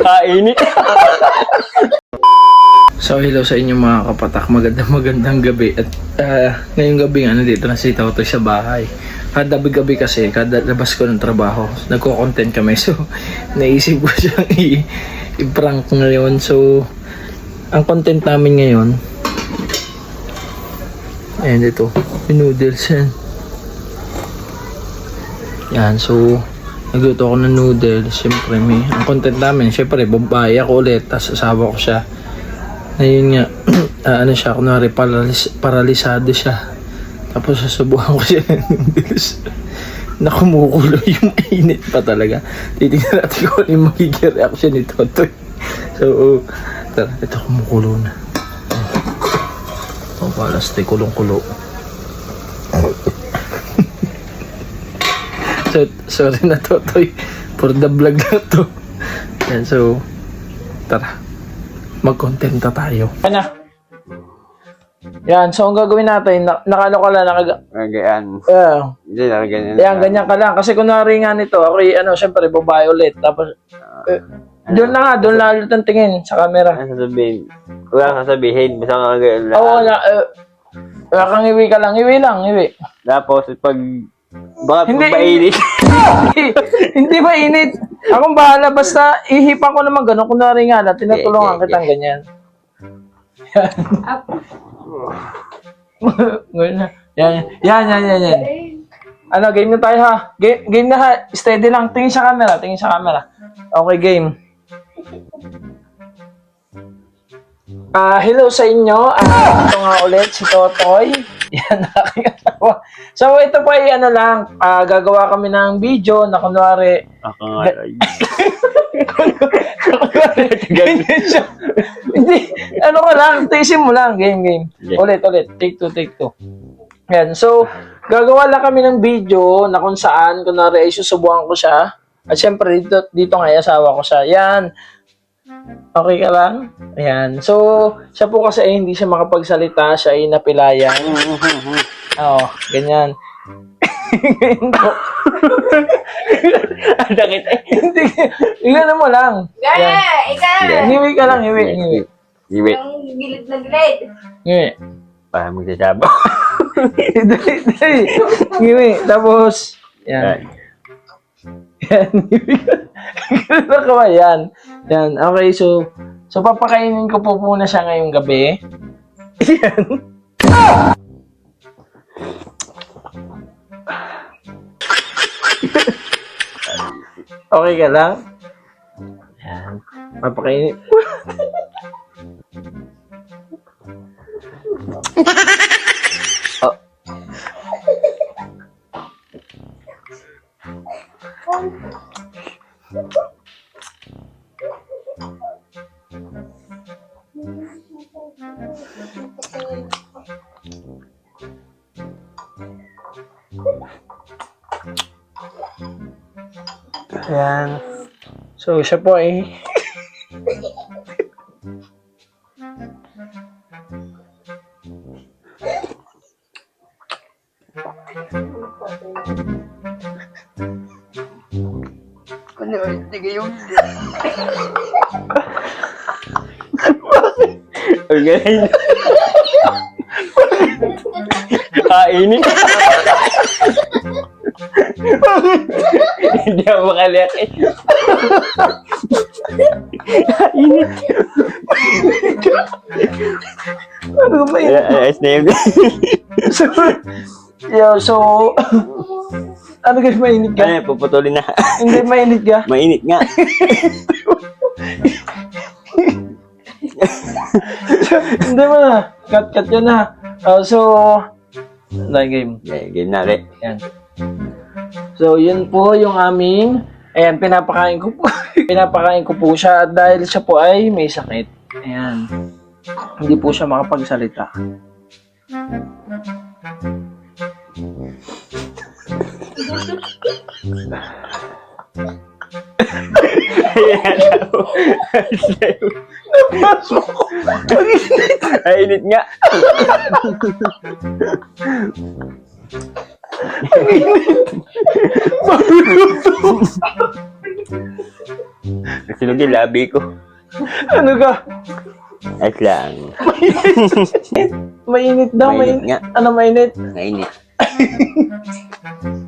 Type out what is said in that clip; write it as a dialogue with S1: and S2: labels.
S1: Kainit.
S2: So hello sa inyo mga kapatak, magandang magandang gabi at ah, ngayong gabi nga nandito na si Toto sa bahay. Kada gabi kasi, kada labas ko ng trabaho, nagko-content kami so naisip ko siyang i- i-prank ngayon. So ang content namin ngayon, ayan ito, noodles yan. Yan, so nagluto ako ng noodles, syempre may, ang content namin, syempre babae ako ulit, tapos asawa ko siya. Ayun nga, ah, ano siya, kunwari paralis, paralisado siya. Tapos sasubukan ko siya ng noodles na yung init pa talaga. Titingnan natin kung ano yung magiging reaction ni Totoy. So, oh, tara, ito kumukulo na. Oh, palas, tay kulong-kulo. So, sorry na Totoy. For the vlog na to. Yan, so, tara magkontenta tayo. Ano? Yan, so ang gagawin natin, na, nakano ka lang, nakaga...
S1: Ganyan.
S2: Yeah.
S1: Hindi na ganyan.
S2: Yan, ganyan ka lang. Kasi kunwari nga nito, ako y- ano, syempre, babae ulit. Tapos, eh, doon na nga, doon lalo ng tingin sa camera.
S1: Ano sasabihin? Wala kang sasabihin. Basta ka ganyan lang.
S2: Oo, na, eh, wala kang iwi ka lang, iwi lang, iwi.
S1: Tapos pag... Baka
S2: Hindi.
S1: mainit.
S2: hindi, ba init? Akong bahala, basta ihipan ko naman gano'n. Kunwari nga na, tinutulungan
S1: Okay, okay,
S2: kitang ganyan. Ngayon na. Yan, yan, yan, yan, yan. Ano, game na tayo ha. Game, game na ha. Steady lang. Tingin sa camera, tingin sa camera. Okay, game. Ah, hello sa inyo. Ah, ito nga ulit si Totoy. Yan aking asawa. So ito po ay ano lang, ah, gagawa kami ng video na kunwari
S1: Ako nga. ay.
S2: Ganyan siya. Hindi, ano ka lang, tiisin mo lang, game, game.
S1: Sige.
S2: Ulit, ulit, take two, take two. Yan, so, gagawa lang kami ng video na kung saan, kunwari, ay susubukan ko siya. At syempre, dito, dito nga, yung asawa ko siya. Yan. Okay ka lang? Ayan. So, siya po kasi ay hindi siya makapagsalita, siya ay napilayan. Oo, ganyan. Ganyan po.
S1: Ang sakit eh.
S2: Hindi, ilan mo lang.
S3: Gaya! Ikaw!
S2: Ngiwi ka lang, ngiwi, ngiwi.
S1: Iwi.
S3: Ang gilid na gilid.
S2: Ngiwi.
S1: Para
S2: dali. Ngiwi. Tapos, yan. Yan. Ganun ka ba? Yan. Yan. Okay, so, so papakainin ko po muna siya ngayong gabi. Yan. Okay ka lang? Yan. Papakainin. Yan. So, siya po ay...
S1: Ano, hindi yung... Ang galing. Kainit. Hindi ako makaliak eh. Kainit.
S2: Ano ba yun?
S1: Ay, Ayos na yun.
S2: So, yeah, so... ano guys, mainit ka?
S1: Ano, puputulin na.
S2: Hindi, mainit ka?
S1: Mainit nga.
S2: Hindi mo na. Cut, cut yun na. Uh, so... Like game.
S1: Okay, game na rin.
S2: Yan. So, yun po yung aming... Ayan, pinapakain ko po. pinapakain ko po siya dahil siya po ay may sakit. Ayan. Hindi po siya makapagsalita. Napasok ko.
S1: Mainit nga. Nasunog yung labi ko.
S2: Ano ka?
S1: At lang.
S2: Mainit daw,
S1: Mainit
S2: mainit.
S1: nga.
S2: Ano mainit?
S1: Mainit.